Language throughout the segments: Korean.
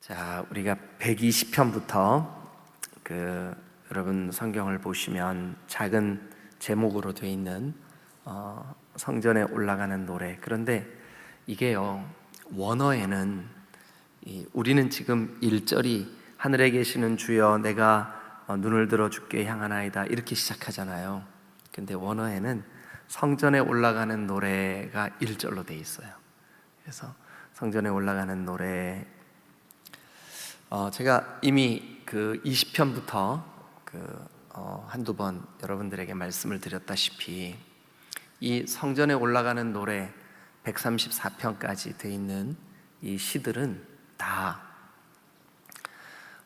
자, 우리가 120편부터 그 여러분 성경을 보시면 작은 제목으로 되어 있는 어, 성전에 올라가는 노래. 그런데 이게요 원어에는 이, 우리는 지금 1절이 하늘에 계시는 주여 내가 어, 눈을 들어 주께 향하나이다 이렇게 시작하잖아요. 근데 원어에는 성전에 올라가는 노래가 1절로 돼 있어요. 그래서 성전에 올라가는 노래 어, 제가 이미 그 20편부터 그 어, 한두 번 여러분들에게 말씀을 드렸다시피 이 성전에 올라가는 노래 134편까지 돼 있는 이 시들은 다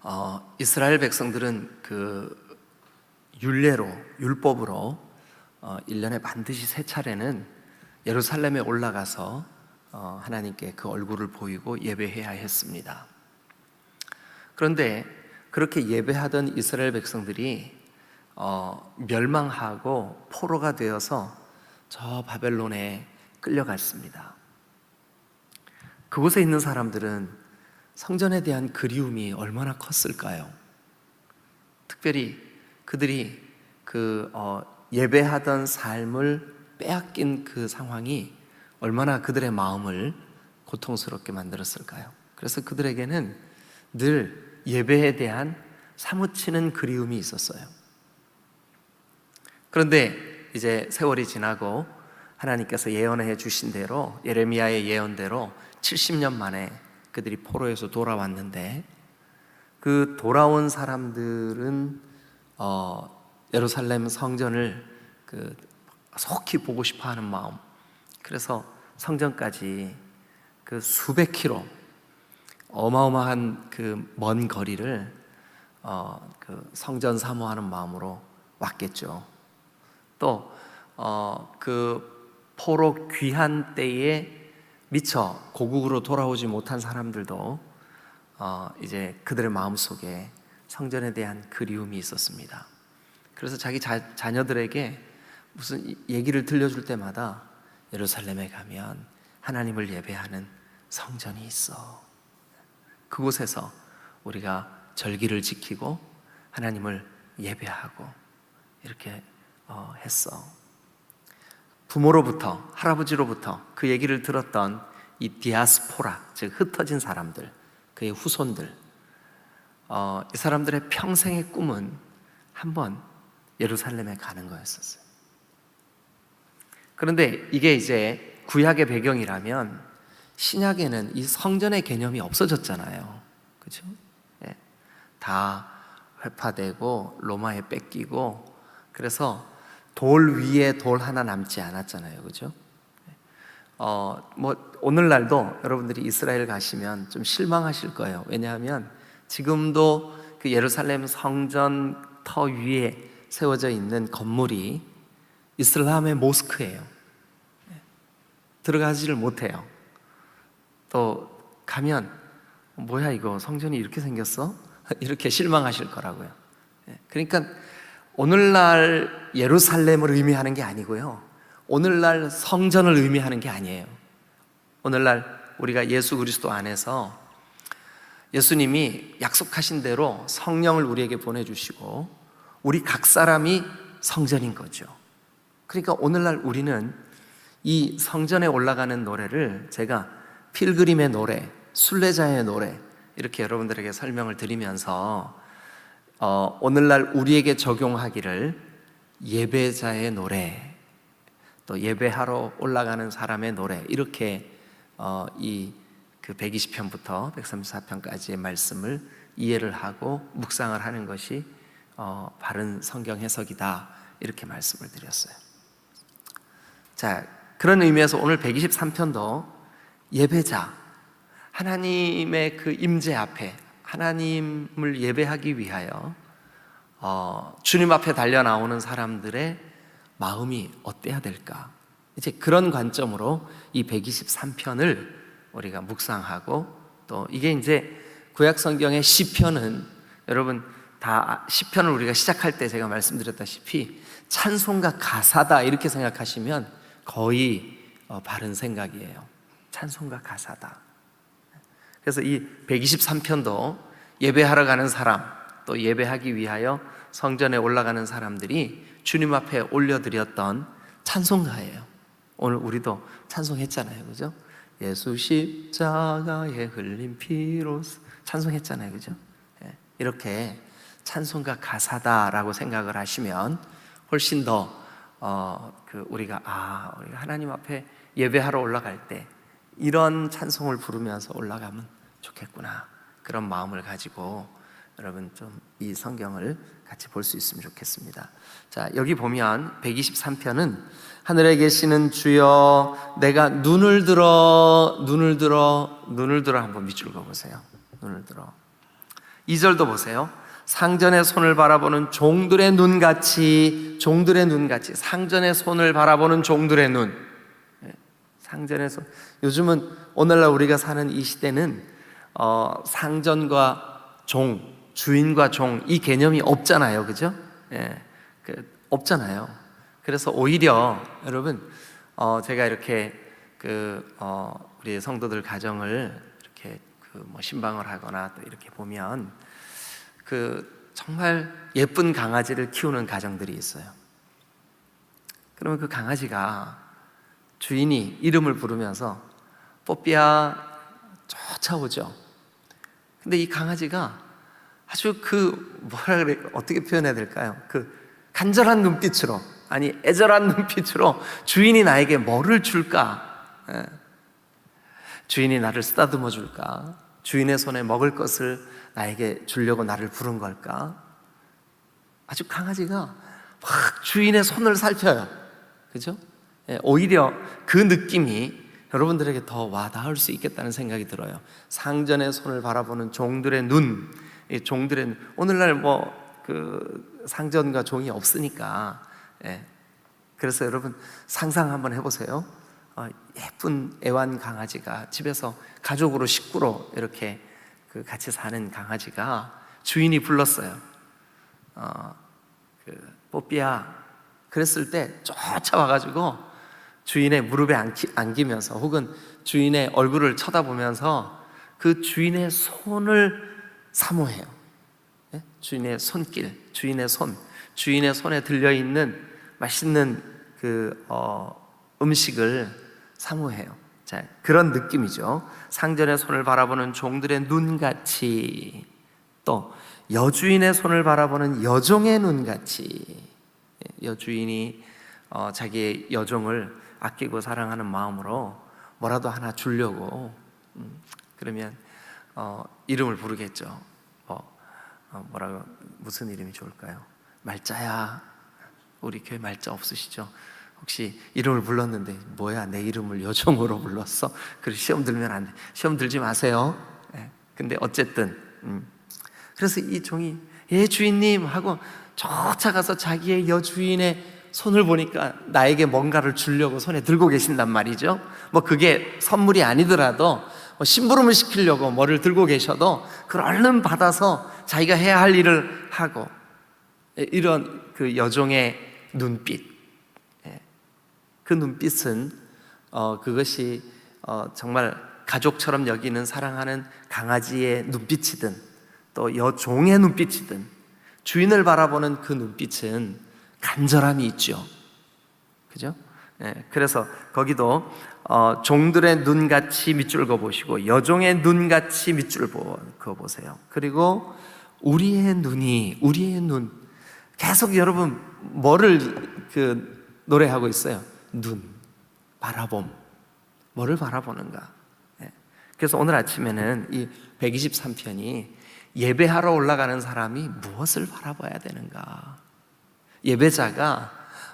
어, 이스라엘 백성들은 그 율례로 율법으로 어, 1년에 반드시 세 차례는 예루살렘에 올라가서 어, 하나님께 그 얼굴을 보이고 예배해야 했습니다. 그런데 그렇게 예배하던 이스라엘 백성들이 어, 멸망하고 포로가 되어서 저 바벨론에 끌려갔습니다. 그곳에 있는 사람들은 성전에 대한 그리움이 얼마나 컸을까요? 특별히 그들이 그 어, 예배하던 삶을 빼앗긴 그 상황이 얼마나 그들의 마음을 고통스럽게 만들었을까요? 그래서 그들에게는 늘 예배에 대한 사무치는 그리움이 있었어요. 그런데 이제 세월이 지나고 하나님께서 예언해 주신 대로 예레미야의 예언대로 70년 만에 그들이 포로에서 돌아왔는데 그 돌아온 사람들은 어, 예루살렘 성전을 그 속히 보고 싶어하는 마음. 그래서 성전까지 그 수백 킬로 어마어마한 그 먼 거리를 어, 그 성전 사모하는 마음으로 왔겠죠. 또 어, 그 포로 귀한 때에 미처 고국으로 돌아오지 못한 사람들도 어, 이제 그들의 마음 속에 성전에 대한 그리움이 있었습니다. 그래서 자기 자, 자녀들에게 무슨 얘기를 들려줄 때마다 예루살렘에 가면 하나님을 예배하는 성전이 있어. 그곳에서 우리가 절기를 지키고 하나님을 예배하고 이렇게 어, 했어. 부모로부터 할아버지로부터 그 얘기를 들었던 이 디아스포라 즉 흩어진 사람들 그의 후손들 어, 이 사람들의 평생의 꿈은 한번 예루살렘에 가는 거였었어요. 그런데 이게 이제 구약의 배경이라면 신약에는 이 성전의 개념이 없어졌잖아요. 그렇죠? 예. 다 회파되고 로마에 뺏기고 그래서 돌 위에 돌 하나 남지 않았잖아요. 그죠? 어, 뭐, 오늘날도 여러분들이 이스라엘 가시면 좀 실망하실 거예요. 왜냐하면 지금도 그 예루살렘 성전 터 위에 세워져 있는 건물이 이슬람의 모스크예요. 들어가지를 못해요. 또 가면 뭐야 이거 성전이 이렇게 생겼어? 이렇게 실망하실 거라고요. 그러니까 오늘날 예루살렘을 의미하는 게 아니고요. 오늘날 성전을 의미하는 게 아니에요. 오늘날 우리가 예수 그리스도 안에서 예수님이 약속하신 대로 성령을 우리에게 보내주시고 우리 각 사람이 성전인 거죠. 그러니까 오늘날 우리는 이 성전에 올라가는 노래를 제가 필그림의 노래, 순례자의 노래 이렇게 여러분들에게 설명을 드리면서 어, 오늘날 우리에게 적용하기를 예배자의 노래, 또 예배하러 올라가는 사람의 노래 이렇게 어, 이그 120편부터 134편까지의 말씀을 이해를 하고 묵상을 하는 것이 어, 바른 성경 해석이다 이렇게 말씀을 드렸어요. 자 그런 의미에서 오늘 123편도 예배자 하나님의 그 임재 앞에 하나님을 예배하기 위하여 어, 주님 앞에 달려 나오는 사람들의 마음이 어때야 될까? 이제 그런 관점으로 이 123편을 우리가 묵상하고 또 이게 이제 구약 성경의 시편은 여러분 다 시편을 우리가 시작할 때 제가 말씀드렸다시피 찬송가 가사다 이렇게 생각하시면 거의 어, 바른 생각이에요. 찬송가 가사다. 그래서 이 123편도 예배하러 가는 사람, 또 예배하기 위하여 성전에 올라가는 사람들이 주님 앞에 올려드렸던 찬송가예요. 오늘 우리도 찬송했잖아요. 그죠? 예수 십자가에 흘린 피로 찬송했잖아요. 그죠? 예, 이렇게 찬송가 가사다라고 생각을 하시면 훨씬 더 어, 그 우리가 아, 우리가 하나님 앞에 예배하러 올라갈 때 이런 찬송을 부르면서 올라가면 좋겠구나. 그런 마음을 가지고 여러분 좀 이 성경을 같이 볼 수 있으면 좋겠습니다. 자, 여기 보면 123편은 하늘에 계시는 주여 내가 눈을 들어 눈을 들어 눈을 들어 한번 밑줄 그어 보세요. 눈을 들어. 2절도 보세요. 상전의 손을 바라보는 종들의 눈같이 종들의 눈같이 상전의 손을 바라보는 종들의 눈. 손. 요즘은 오늘날 우리가 사는 이 시대는 어, 상전과 종, 주인과 종 이 개념이 없잖아요, 그죠? 예, 그, 없잖아요. 그래서 오히려 여러분 어, 제가 이렇게 그 어, 우리 성도들 가정을 이렇게 그 뭐 신방을 하거나 또 이렇게 보면 그 정말 예쁜 강아지를 키우는 가정들이 있어요. 그러면 그 강아지가 주인이 이름을 부르면서 뽀삐야 쫓아오죠. 근데 이 강아지가 아주 그 뭐라 그래 어떻게 표현해야 될까요? 그 간절한 눈빛으로 아니 애절한 눈빛으로 주인이 나에게 뭐를 줄까? 예. 주인이 나를 쓰다듬어 줄까? 주인의 손에 먹을 것을 나에게 주려고 나를 부른 걸까? 아주 강아지가 막 주인의 손을 살펴요. 그죠? 예, 오히려 그 느낌이 여러분들에게 더 와닿을 수 있겠다는 생각이 들어요. 상전의 손을 바라보는 종들의 눈, 이 종들의 눈. 오늘날 뭐 그 상전과 종이 없으니까, 예. 그래서 여러분 상상 한번 해보세요. 어, 예쁜 애완 강아지가 집에서 가족으로 식구로 이렇게 그 같이 사는 강아지가 주인이 불렀어요. 어, 그 뽀삐야. 그랬을 때 쫓아와가지고 주인의 무릎에 안기, 안기면서 혹은 주인의 얼굴을 쳐다보면서 그 주인의 손을 사모해요. 예? 주인의 손길, 주인의 손, 주인의 손에 들려 있는 맛있는 그 어, 음식을 사모해요. 자, 그런 느낌이죠. 상전의 손을 바라보는 종들의 눈같이 또 여주인의 손을 바라보는 여종의 눈같이 예, 여주인이 어, 자기의 여종을 아끼고 사랑하는 마음으로 뭐라도 하나 주려고 음, 그러면 어, 이름을 부르겠죠. 뭐, 어, 뭐라고 무슨 이름이 좋을까요? 말자야. 우리 교회 말자 없으시죠? 혹시 이름을 불렀는데 뭐야 내 이름을 여종으로 불렀어? 그래 시험 들면 안 돼. 시험 들지 마세요. 예. 근데 어쨌든 음. 그래서 이 종이 예 주인님 하고 쫓아가서 자기의 여주인의 손을 보니까 나에게 뭔가를 주려고 손에 들고 계신단 말이죠. 뭐 그게 선물이 아니더라도 뭐 심부름을 시키려고 뭐를 들고 계셔도 그걸 얼른 받아서 자기가 해야 할 일을 하고 예, 이런 그 여종의 눈빛 예. 그 눈빛은 어, 그것이 어, 정말 가족처럼 여기는 사랑하는 강아지의 눈빛이든 또 여종의 눈빛이든 주인을 바라보는 그 눈빛은 간절함이 있죠. 그죠? 예, 그래서 거기도 어, 종들의 눈같이 밑줄 그어 보시고 여종의 눈같이 밑줄 그어 보세요. 그리고 우리의 눈이 우리의 눈 계속 여러분 뭐를 그 노래하고 있어요? 눈 바라봄 뭐를 바라보는가? 예. 그래서 오늘 아침에는 이 123편이 예배하러 올라가는 사람이 무엇을 바라봐야 되는가? 예배자가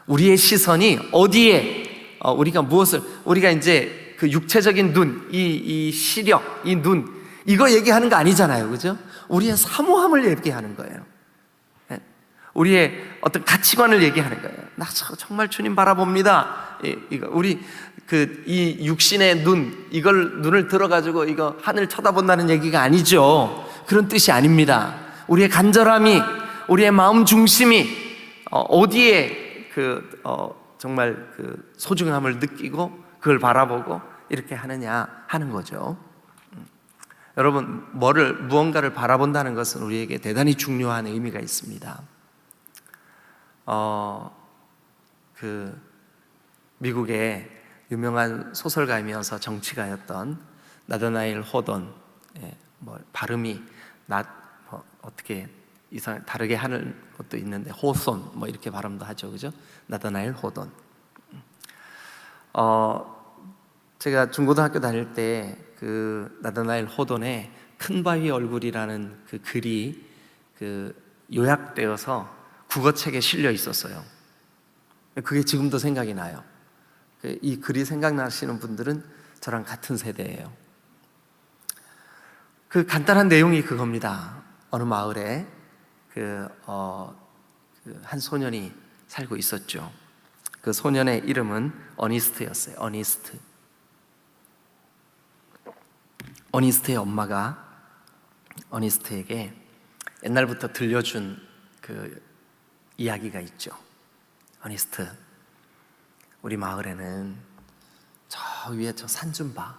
우리의 시선이 어디에 어, 우리가 무엇을 우리가 이제 그 육체적인 눈, 이, 이 시력, 이 눈, 이거 얘기하는 거 아니잖아요, 그죠? 우리의 사모함을 얘기하는 거예요. 예. 우리의 어떤 가치관을 얘기하는 거예요. 나 정말 주님 바라봅니다. 이거 우리 그 이 육신의 눈 이걸 눈을 들어가지고 이거 하늘 쳐다본다는 얘기가 아니죠. 그런 뜻이 아닙니다. 우리의 간절함이 우리의 마음 중심이 어, 어디에 그 어, 정말 그 소중함을 느끼고 그걸 바라보고 이렇게 하느냐 하는 거죠. 음. 여러분, 뭐를 무언가를 바라본다는 것은 우리에게 대단히 중요한 의미가 있습니다. 어, 그 미국의 유명한 소설가이면서 정치가였던 나더나일 호돈, 예, 뭐 발음이 나뭐 어떻게 이상 다르게 하는 것도 있는데 호손 뭐 이렇게 발음도 하죠, 그죠? 나더나일 호돈. 어, 제가 중고등학교 다닐 때 그 나더나일 호돈의 큰 바위 얼굴이라는 그 글이 그 요약되어서 국어책에 실려 있었어요. 그게 지금도 생각이 나요. 그이 글이 생각나시는 분들은 저랑 같은 세대예요. 그 간단한 내용이 그겁니다. 어느 마을에 그, 어, 그 한 소년이 살고 있었죠. 그 소년의 이름은 어니스트였어요. 어니스트. 어니스트의 엄마가 어니스트에게 옛날부터 들려준 그 이야기가 있죠. 어니스트, 우리 마을에는 저 위에 저 산 좀 봐.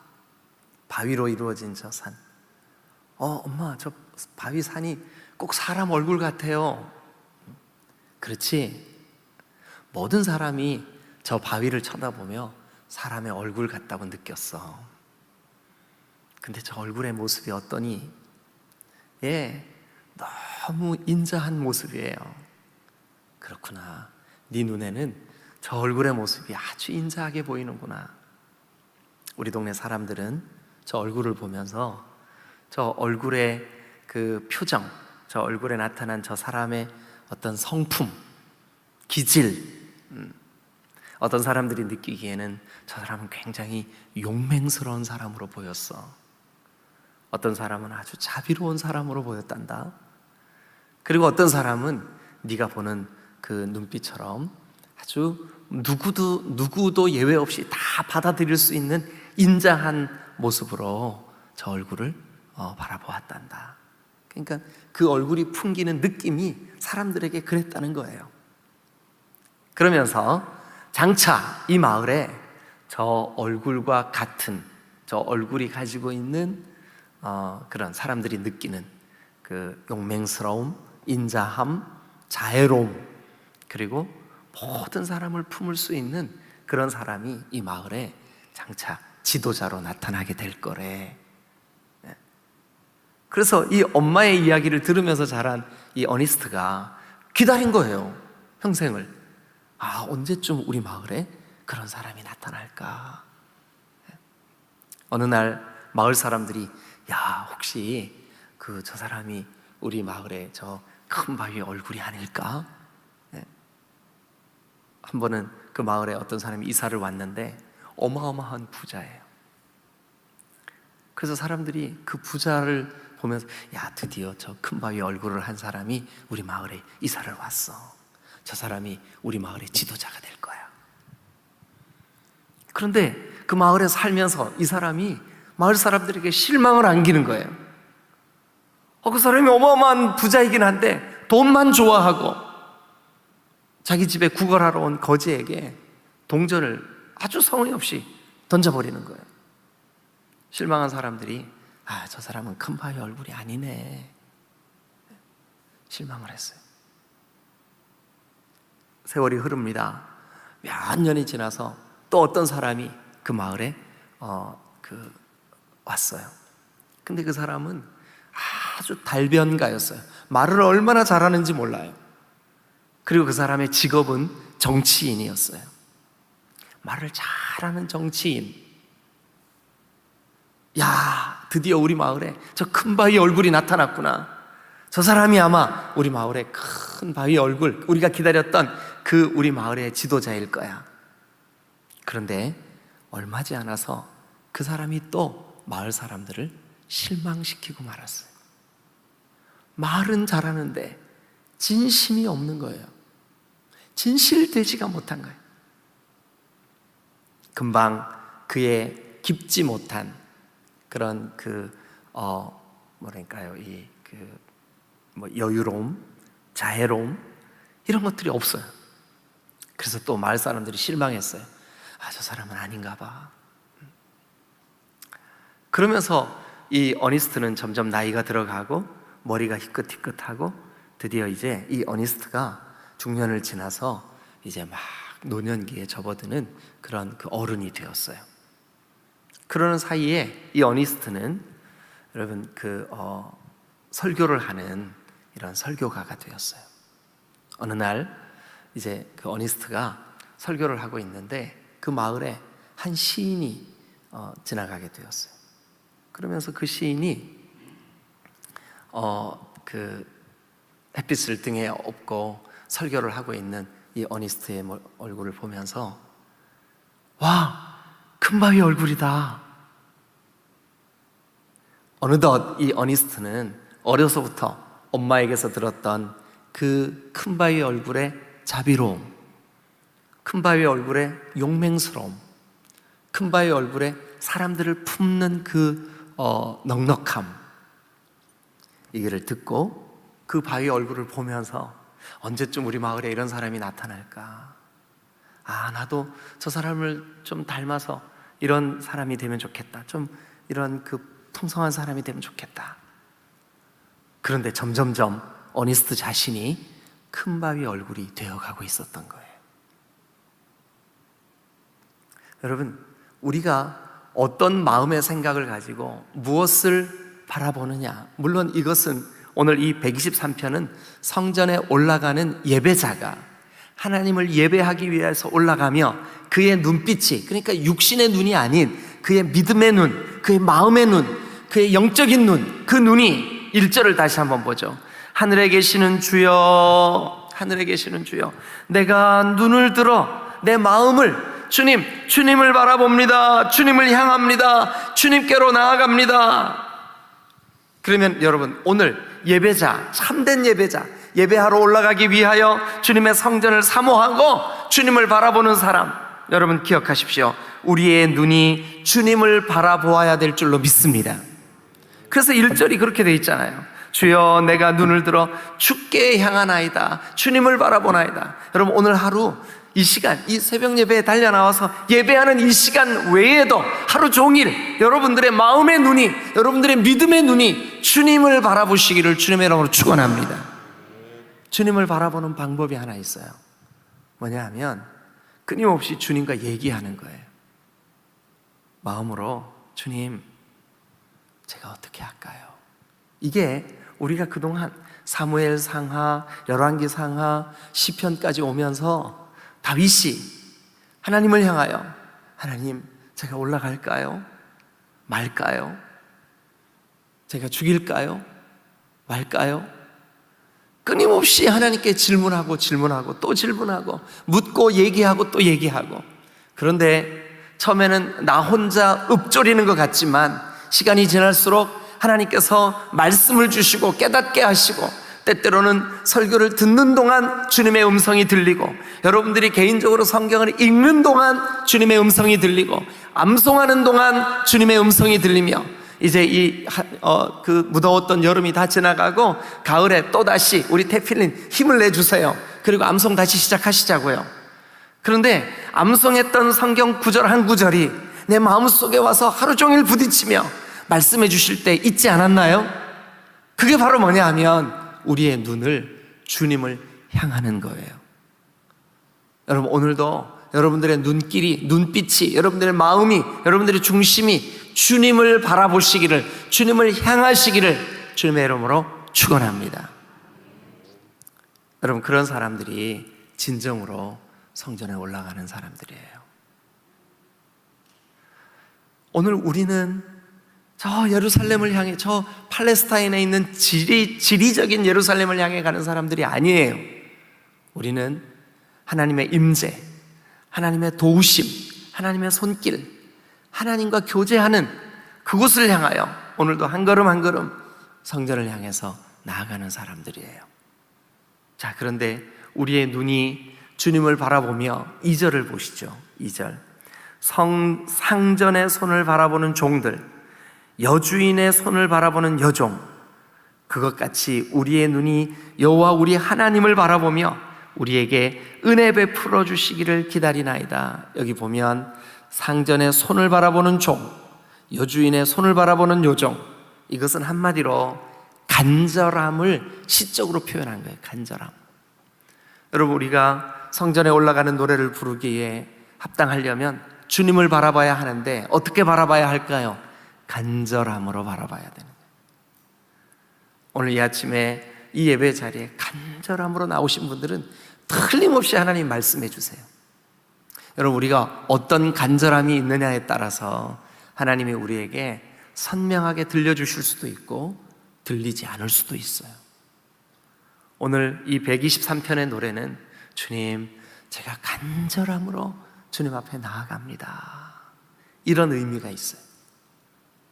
바위로 이루어진 저 산. 어, 엄마, 저 바위 산이 꼭 사람 얼굴 같아요. 그렇지? 모든 사람이 저 바위를 쳐다보며 사람의 얼굴 같다고 느꼈어. 근데 저 얼굴의 모습이 어떠니? 예, 너무 인자한 모습이에요. 그렇구나. 네 눈에는 저 얼굴의 모습이 아주 인자하게 보이는구나. 우리 동네 사람들은 저 얼굴을 보면서 저 얼굴의 그 표정, 저 얼굴에 나타난 저 사람의 어떤 성품, 기질, 음, 어떤 사람들이 느끼기에는 저 사람은 굉장히 용맹스러운 사람으로 보였어. 어떤 사람은 아주 자비로운 사람으로 보였단다. 그리고 어떤 사람은 네가 보는 그 눈빛처럼 아주 누구도 누구도 예외 없이 다 받아들일 수 있는 인자한 모습으로 저 얼굴을 어, 바라보았단다. 그러니까 그 얼굴이 풍기는 느낌이 사람들에게 그랬다는 거예요. 그러면서 장차 이 마을에 저 얼굴과 같은 저 얼굴이 가지고 있는 어, 그런 사람들이 느끼는 그 용맹스러움, 인자함, 자애로움 그리고 모든 사람을 품을 수 있는 그런 사람이 이 마을에 장차 지도자로 나타나게 될 거래. 네. 그래서 이 엄마의 이야기를 들으면서 자란 이 어니스트가 기다린 거예요. 평생을. 아, 언제쯤 우리 마을에 그런 사람이 나타날까? 네. 어느 날 마을 사람들이 야, 혹시 그 저 사람이 우리 마을에 저 큰 바위 얼굴이 아닐까? 네. 한 번은 그 마을에 어떤 사람이 이사를 왔는데 어마어마한 부자예요. 그래서 사람들이 그 부자를 보면서 야 드디어 저 큰 바위 얼굴을 한 사람이 우리 마을에 이사를 왔어. 저 사람이 우리 마을의 지도자가 될 거야. 그런데 그 마을에 살면서 이 사람이 마을 사람들에게 실망을 안기는 거예요. 어, 그 사람이 어마어마한 부자이긴 한데 돈만 좋아하고 자기 집에 구걸하러 온 거지에게 동전을 아주 성의 없이 던져버리는 거예요. 실망한 사람들이 아, 저 사람은 큰 바위 얼굴이 아니네. 실망을 했어요. 세월이 흐릅니다. 몇 년이 지나서 또 어떤 사람이 그 마을에 어, 그 왔어요. 근데 그 사람은 아주 달변가였어요. 말을 얼마나 잘하는지 몰라요. 그리고 그 사람의 직업은 정치인이었어요. 말을 잘하는 정치인. 야, 드디어 우리 마을에 저 큰 바위 얼굴이 나타났구나. 저 사람이 아마 우리 마을의 큰 바위 얼굴, 우리가 기다렸던 그 우리 마을의 지도자일 거야. 그런데 얼마지 않아서 그 사람이 또 마을 사람들을 실망시키고 말았어요. 말은 잘하는데 진심이 없는 거예요. 진실되지가 못한 거예요. 금방 그의 깊지 못한 그런 그, 어, 뭐랄까요, 이, 그, 뭐, 여유로움, 자애로움, 이런 것들이 없어요. 그래서 또 마을 사람들이 실망했어요. 아, 저 사람은 아닌가 봐. 그러면서 이 어니스트는 점점 나이가 들어가고 머리가 희끗희끗하고 드디어 이제 이 어니스트가 중년을 지나서 이제 막 노년기에 접어드는 그런 그 어른이 되었어요. 그러는 사이에 이 어니스트는 여러분 그 어, 설교를 하는 이런 설교가가 되었어요. 어느 날 이제 그 어니스트가 설교를 하고 있는데 그 마을에 한 시인이 어, 지나가게 되었어요. 그러면서 그 시인이 어, 그 햇빛을 등에 업고 설교를 하고 있는 이 어니스트의 모- 얼굴을 보면서 와, 큰바위 얼굴이다. 어느덧 이 어니스트는 어려서부터 엄마에게서 들었던 그 큰 바위 얼굴의 자비로움, 큰 바위 얼굴의 용맹스러움, 큰 바위 얼굴에 사람들을 품는 그 어, 넉넉함 이거를 듣고 그 바위 얼굴을 보면서 언제쯤 우리 마을에 이런 사람이 나타날까? 아 나도 저 사람을 좀 닮아서 이런 사람이 되면 좋겠다. 좀 이런 그 풍성한 사람이 되면 좋겠다. 그런데 점점점 어니스트 자신이 큰 바위 얼굴이 되어가고 있었던 거예요. 여러분, 우리가 어떤 마음의 생각을 가지고 무엇을 바라보느냐. 물론 이것은 오늘 이 123편은 성전에 올라가는 예배자가 하나님을 예배하기 위해서 올라가며 그의 눈빛이, 그러니까 육신의 눈이 아닌 그의 믿음의 눈, 그의 마음의 눈, 그의 영적인 눈, 그 눈이 1절을 다시 한번 보죠. 하늘에 계시는 주여, 하늘에 계시는 주여, 내가 눈을 들어 내 마음을 주님, 주님을 바라봅니다. 주님을 향합니다. 주님께로 나아갑니다. 그러면 여러분, 오늘 예배자, 참된 예배자, 예배하러 올라가기 위하여 주님의 성전을 사모하고 주님을 바라보는 사람, 여러분 기억하십시오. 우리의 눈이 주님을 바라보아야 될 줄로 믿습니다. 그래서 1절이 그렇게 돼 있잖아요. 주여 내가 눈을 들어 주께 향하나이다. 주님을 바라보나이다. 여러분 오늘 하루 이 시간, 이 새벽 예배에 달려 나와서 예배하는 이 시간 외에도 하루 종일 여러분들의 마음의 눈이, 여러분들의 믿음의 눈이 주님을 바라보시기를 주님의 이름으로 축원합니다. 주님을 바라보는 방법이 하나 있어요. 뭐냐 하면 끊임없이 주님과 얘기하는 거예요. 마음으로 주님, 제가 어떻게 할까요? 이게 우리가 그동안 사무엘 상하, 열왕기 상하, 시편까지 오면서 다윗이 하나님을 향하여 하나님, 제가 올라갈까요? 말까요? 제가 죽일까요? 말까요? 끊임없이 하나님께 질문하고 질문하고 또 질문하고 묻고 얘기하고 또 얘기하고 그런데 처음에는 나 혼자 읊조리는 것 같지만 시간이 지날수록 하나님께서 말씀을 주시고 깨닫게 하시고 때때로는 설교를 듣는 동안 주님의 음성이 들리고 여러분들이 개인적으로 성경을 읽는 동안 주님의 음성이 들리고 암송하는 동안 주님의 음성이 들리며 이제 이 어 그 무더웠던 여름이 다 지나가고 가을에 또 다시 우리 태필린 힘을 내주세요. 그리고 암송 다시 시작하시자고요. 그런데 암송했던 성경 구절 한 구절이 내 마음 속에 와서 하루 종일 부딪히며 말씀해 주실 때 잊지 않았나요? 그게 바로 뭐냐 하면 우리의 눈을 주님을 향하는 거예요. 여러분 오늘도 여러분들의 눈길이 눈빛이 여러분들의 마음이 여러분들의 중심이 주님을 바라보시기를 주님을 향하시기를 주님의 이름으로 축원합니다. 여러분 그런 사람들이 진정으로 성전에 올라가는 사람들이에요. 오늘 우리는 저 예루살렘을 향해 저 팔레스타인에 있는 지리, 지리적인 예루살렘을 향해 가는 사람들이 아니에요. 우리는 하나님의 임재, 하나님의 도우심, 하나님의 손길, 하나님과 교제하는 그곳을 향하여 오늘도 한 걸음 한 걸음 성전을 향해서 나아가는 사람들이에요. 자, 그런데 우리의 눈이 주님을 바라보며 2절을 보시죠. 2절. 성, 상전의 손을 바라보는 종들, 여주인의 손을 바라보는 여종, 그것 같이 우리의 눈이 여호와 우리 하나님을 바라보며 우리에게 은혜 베풀어 주시기를 기다리나이다. 여기 보면 상전의 손을 바라보는 종, 여주인의 손을 바라보는 요정, 이것은 한마디로 간절함을 시적으로 표현한 거예요. 간절함. 여러분 우리가 성전에 올라가는 노래를 부르기에 합당하려면 주님을 바라봐야 하는데 어떻게 바라봐야 할까요? 간절함으로 바라봐야 되는 거예요. 오늘 이 아침에 이 예배 자리에 간절함으로 나오신 분들은 틀림없이 하나님 말씀해 주세요. 여러분 우리가 어떤 간절함이 있느냐에 따라서 하나님이 우리에게 선명하게 들려주실 수도 있고 들리지 않을 수도 있어요. 오늘 이 123편의 노래는 주님, 제가 간절함으로 주님 앞에 나아갑니다. 이런 의미가 있어요.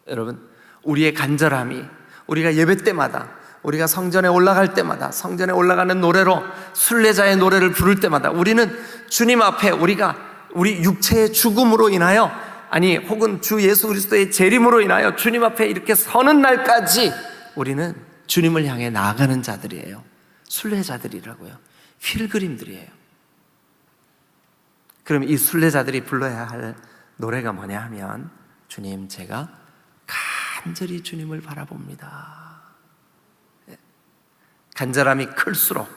여러분, 우리의 간절함이 우리가 예배 때마다 우리가 성전에 올라갈 때마다 성전에 올라가는 노래로 순례자의 노래를 부를 때마다 우리는 주님 앞에 우리가 우리 육체의 죽음으로 인하여 아니 혹은 주 예수 그리스도의 재림으로 인하여 주님 앞에 이렇게 서는 날까지 우리는 주님을 향해 나아가는 자들이에요. 순례자들이라고요. 필그림들이에요. 그럼 이 순례자들이 불러야 할 노래가 뭐냐 하면 주님 제가 간절히 주님을 바라봅니다. 예. 간절함이 클수록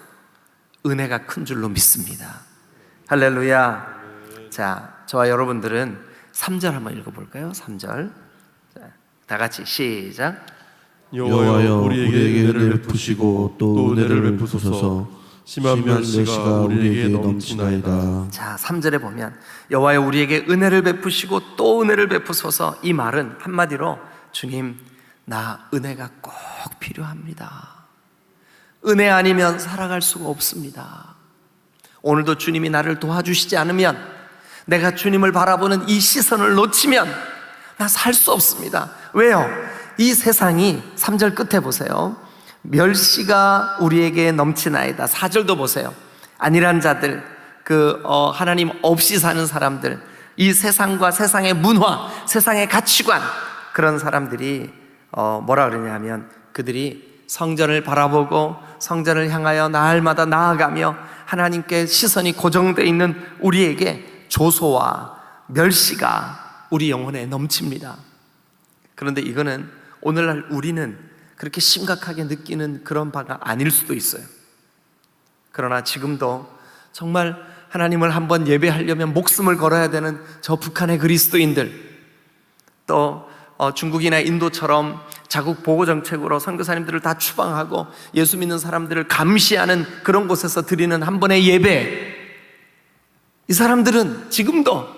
은혜가 큰 줄로 믿습니다. 할렐루야. 자, 저와 여러분들은 3절 한번 읽어볼까요? 3절. 자, 다 같이 시작. 여호와여 우리에게 은혜를 베푸시고 또 은혜를 베푸소서 심한 멸시가 우리에게 넘치나이다 자, 3절에 보면 여호와여 우리에게 은혜를 베푸시고 또 은혜를 베푸소서 이 말은 한마디로 주님 나 은혜가 꼭 필요합니다. 은혜 아니면 살아갈 수가 없습니다. 오늘도 주님이 나를 도와주시지 않으면 내가 주님을 바라보는 이 시선을 놓치면 나 살 수 없습니다. 왜요? 이 세상이 3절 끝에 보세요. 멸시가 우리에게 넘치나이다. 4절도 보세요. 아니란 자들, 그, 어, 하나님 없이 사는 사람들, 이 세상과 세상의 문화, 세상의 가치관, 그런 사람들이, 어, 뭐라 그러냐면 그들이 성전을 바라보고 성전을 향하여 날마다 나아가며 하나님께 시선이 고정되어 있는 우리에게 조소와 멸시가 우리 영혼에 넘칩니다. 그런데 이거는 오늘날 우리는 그렇게 심각하게 느끼는 그런 바가 아닐 수도 있어요. 그러나 지금도 정말 하나님을 한번 예배하려면 목숨을 걸어야 되는 저 북한의 그리스도인들 또 어, 중국이나 인도처럼 자국 보호 정책으로 선교사님들을 다 추방하고 예수 믿는 사람들을 감시하는 그런 곳에서 드리는 한 번의 예배. 이 사람들은 지금도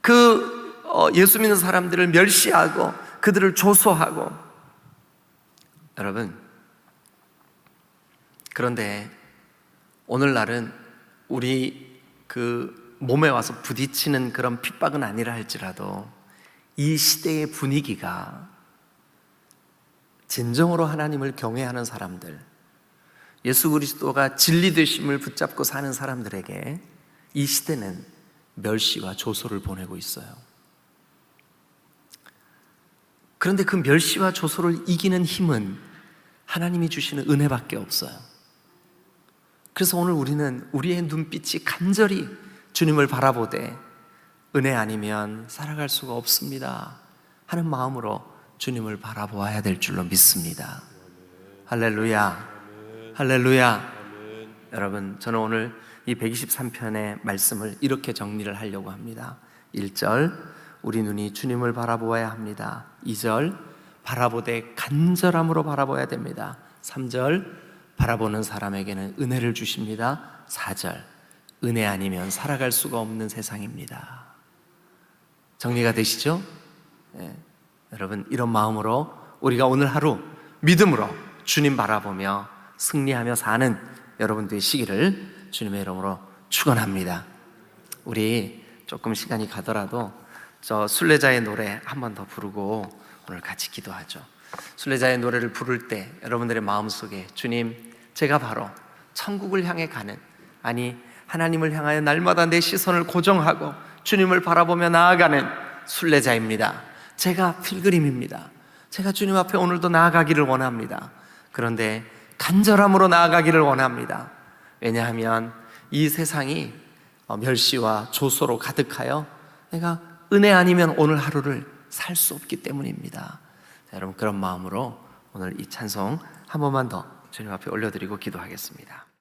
그 어, 예수 믿는 사람들을 멸시하고 그들을 조소하고. 여러분 그런데 오늘날은 우리 그 몸에 와서 부딪히는 그런 핍박은 아니라 할지라도 이 시대의 분위기가 진정으로 하나님을 경외하는 사람들, 예수 그리스도가 진리 되심을 붙잡고 사는 사람들에게 이 시대는 멸시와 조소를 보내고 있어요. 그런데 그 멸시와 조소를 이기는 힘은 하나님이 주시는 은혜밖에 없어요. 그래서 오늘 우리는 우리의 눈빛이 간절히 주님을 바라보되 은혜 아니면 살아갈 수가 없습니다. 하는 마음으로 주님을 바라보아야 될 줄로 믿습니다. 할렐루야. 할렐루야. 여러분, 저는 오늘 이 123편의 말씀을 이렇게 정리를 하려고 합니다. 1절, 우리 눈이 주님을 바라보아야 합니다. 2절, 바라보되 간절함으로 바라봐야 됩니다. 3절, 바라보는 사람에게는 은혜를 주십니다. 4절, 은혜 아니면 살아갈 수가 없는 세상입니다. 정리가 되시죠? 네. 여러분, 이런 마음으로 우리가 오늘 하루 믿음으로 주님 바라보며 승리하며 사는 여러분 되시기를 주님의 이름으로 축원합니다. 우리 조금 시간이 가더라도 저 순례자의 노래 한 번 더 부르고 오늘 같이 기도하죠. 순례자의 노래를 부를 때 여러분들의 마음속에 주님 제가 바로 천국을 향해 가는 아니 하나님을 향하여 날마다 내 시선을 고정하고 주님을 바라보며 나아가는 순례자입니다. 제가 필그림입니다. 제가 주님 앞에 오늘도 나아가기를 원합니다. 그런데 간절함으로 나아가기를 원합니다. 왜냐하면 이 세상이 어, 멸시와 조소로 가득하여 내가 은혜 아니면 오늘 하루를 살 수 없기 때문입니다. 여러분 그런 마음으로 오늘 이 찬송 한 번만 더 주님 앞에 올려드리고 기도하겠습니다.